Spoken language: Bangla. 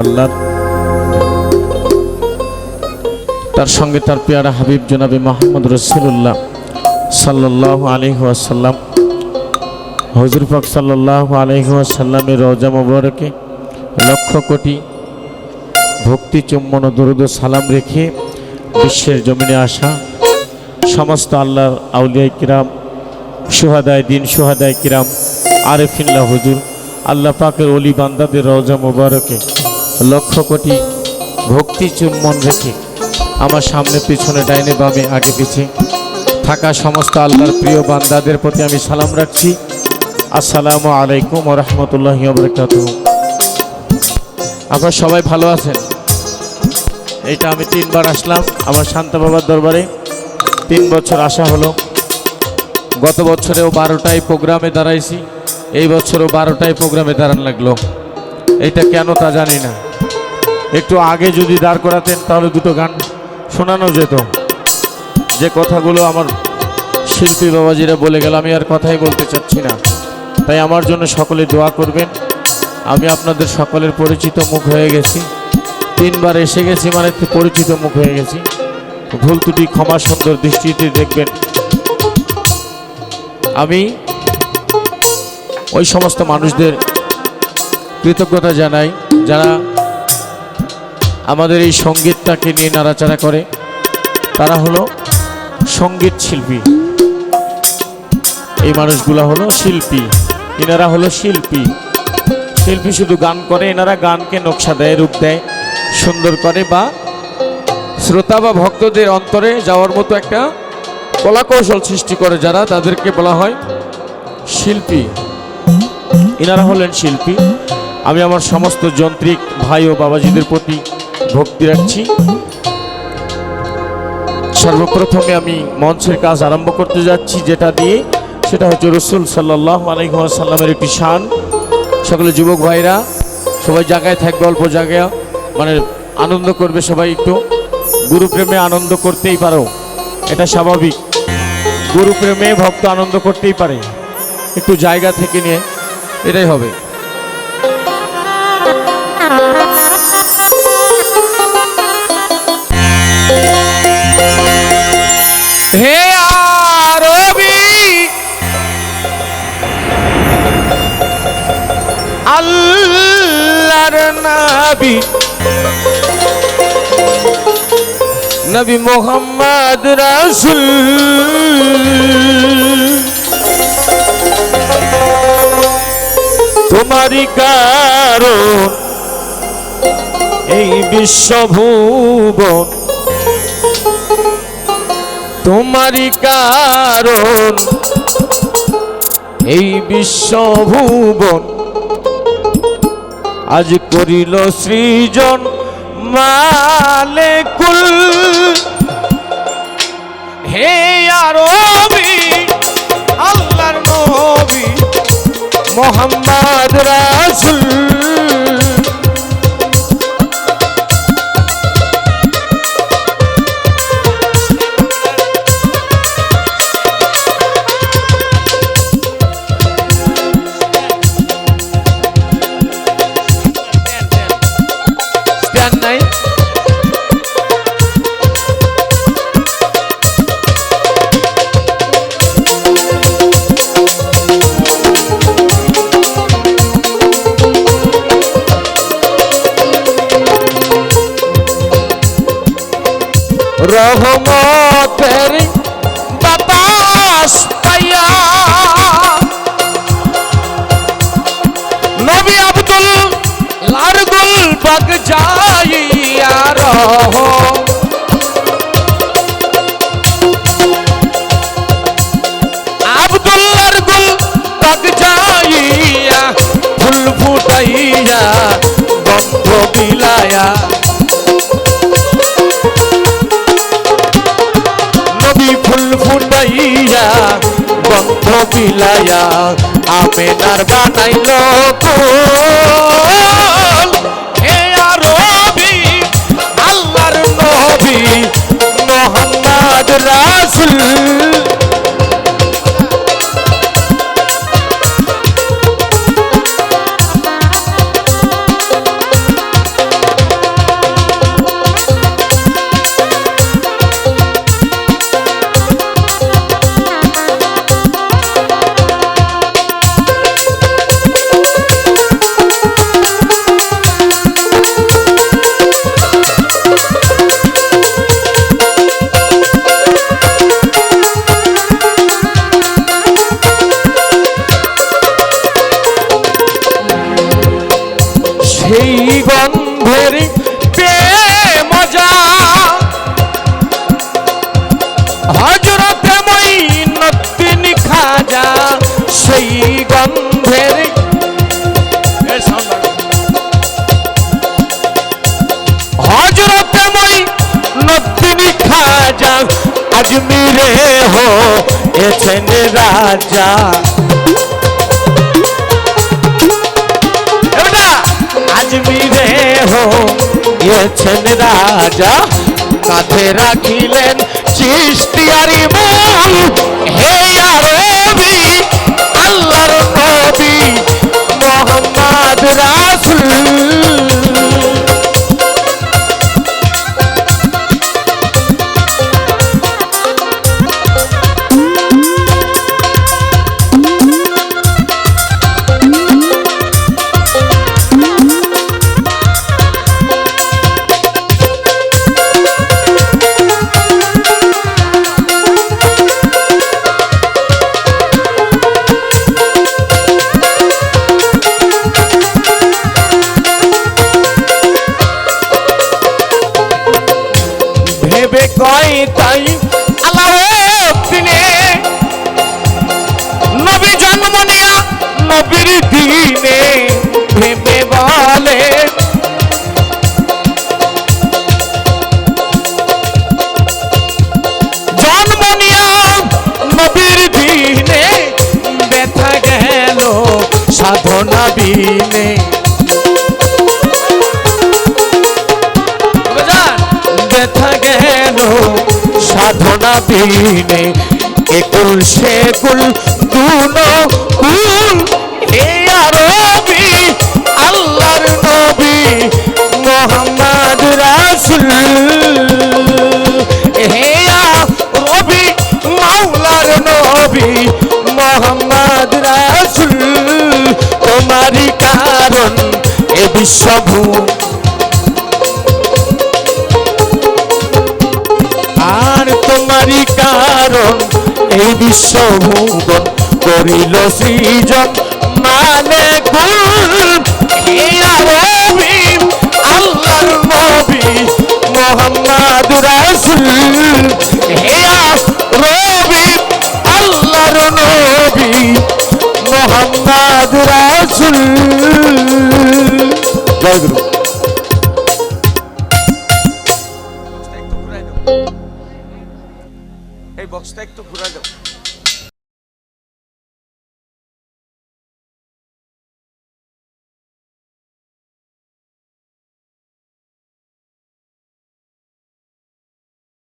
আল্লাহ। তার সঙ্গে তার পেয়ারা হাবিব জনাবি মোহাম্মদ রসুল্লাহ সাল্লাহ আলহি আসাল্লাম হজুর পাক সাল্লাহ আলহি আসাল্লামের রওজা মোবারকে লক্ষ কোটি ভক্তি, চুম্বন দরুদ সালাম রেখে বিশ্বের জমিনে আসা সমস্ত আল্লাহর আউলিয়া কিরাম, সুহাদায় দিন, সুহাদায় কিরাম আরেফিল্লা হুজুর, আল্লাহ পাকের অলি বান্দাদের রওজা মোবারকে লক্ষ কোটি ভক্তি চুম্বন রেখে আমার সামনে পিছনে ডাইনে বামে আগে পিছে থাকা সমস্ত আল্লাহর প্রিয় বান্দাদের প্রতি আমি সালাম রাখছি। আসসালামু আলাইকুম রহমতুল্লাহ বরকাত আপনারা সবাই ভালো আছেন? এইটা আমি তিনবার আসলাম আমার শান্ত বাবার দরবারে। তিন বছর আসা হলো। গত বছরেও বারোটায় প্রোগ্রামে দাঁড়াইছি, এই বছরও বারোটায় প্রোগ্রামে দাঁড়ান লাগল। এটা কেন তা জানি না। একটু আগে যদি দাঁড় করাতেন, তাহলে দুটো গান শোনানো যেত। যে কথাগুলো আমার শিল্পী বাবাজিরা বলে গেল, আমি আর কথাই বলতে চাচ্ছি না। তাই আমার জন্য সকলে দোয়া করবেন। আমি আপনাদের সকলের পরিচিত মুখ হয়ে গেছি। তিনবার এসে গেছি মানে পরিচিত মুখ হয়ে গেছি। ভুল ত্রুটি, ক্ষমা সুন্দর দৃষ্টিতে দেখবেন। আমি ওই সমস্ত মানুষদের কৃতজ্ঞতা জানাই, যারা আমাদের এই সঙ্গীতটাকে নিয়ে নাড়াচাড়া করে। তারা হলো সংগীত শিল্পী। এই মানুষগুলো হলো শিল্পী। এনারা হলো শিল্পী। শিল্পী শুধু গান করে, এনারা গানকে নকশা দেয়, রূপ দেয়, সুন্দর করে বা শ্রোতা বা ভক্তদের অন্তরে যাওয়ার মতো একটা কলাকৌশল সৃষ্টি করে যারা, তাদেরকে বলা হয় শিল্পী। এনারা হলেন শিল্পী। আমি আমার সমস্ত যন্ত্রিক ভাই ও বাবাজিদের প্রতি ভক্তি রাখছি। সর্বপ্রথমে আমি মঞ্চের কাজ আরম্ভ করতে যাচ্ছি, যেটা দিয়ে সেটা হচ্ছে রসুল সাল্লাহ আলহিহাসাল্লামের একটি শান সকলে যুবক ভাইরা, সবাই জায়গায় থাকবে, অল্প জায়গায় মানে আনন্দ করবে সবাই একটু। গুরুপ্রেমে আনন্দ করতেই পারো, এটা স্বাভাবিক। গুরুপ্রেমে ভক্ত আনন্দ করতেই পারে, একটু জায়গা থেকে নিয়ে, এটাই হবে। আল্লাহর নবী। নবী মোহাম্মদ রাসূল। তোমারই কারণ এই বিশ্বভুবন তোমারই কারণ এই বিশ্বভুবন আজ করিল সৃজন মালে কুল হে আরবি আল্লাহর নবী মোহাম্মদ রাসূল। রহমতের বাতাস পাইয়া নবী আব্দুল লারগুল বাগ যাইয়া রহ ফুল ফুটাইয়া ফুটাইয়া বন্ধ বিলায়া আমেনার বানাইল কোল आसन राजा। आदमी रे हो ये छन राजा। काथे राखिलेन चिश्तियारी बोल हे তাই আল্লাহ নবী জন্ম নিয়া নবীর দিনে ভেবে বলে। জন্ম নিয়া নবীর দিনে ব্যথা গেল সাধনা বিনে। সাধনা দিনে একুল সেকুল দুনো কুল হে আরবি আল্লাহর নবী মোহাম্মদ রাসূল। হে রবি মাওলার নবী মোহাম্মদ রাসূল। তোমারই কারণ এ বিশ্বভূ কারণ এই বিশ্বভুবন করিল সৃজন। মানে আল্লাহর নবী মোহাম্মদ রাসূল। হে রবি আল্লাহর নবী মোহাম্মদ রাসূল। জয় গুরু। এই বক্সটা একটু ঘুরাই দাও।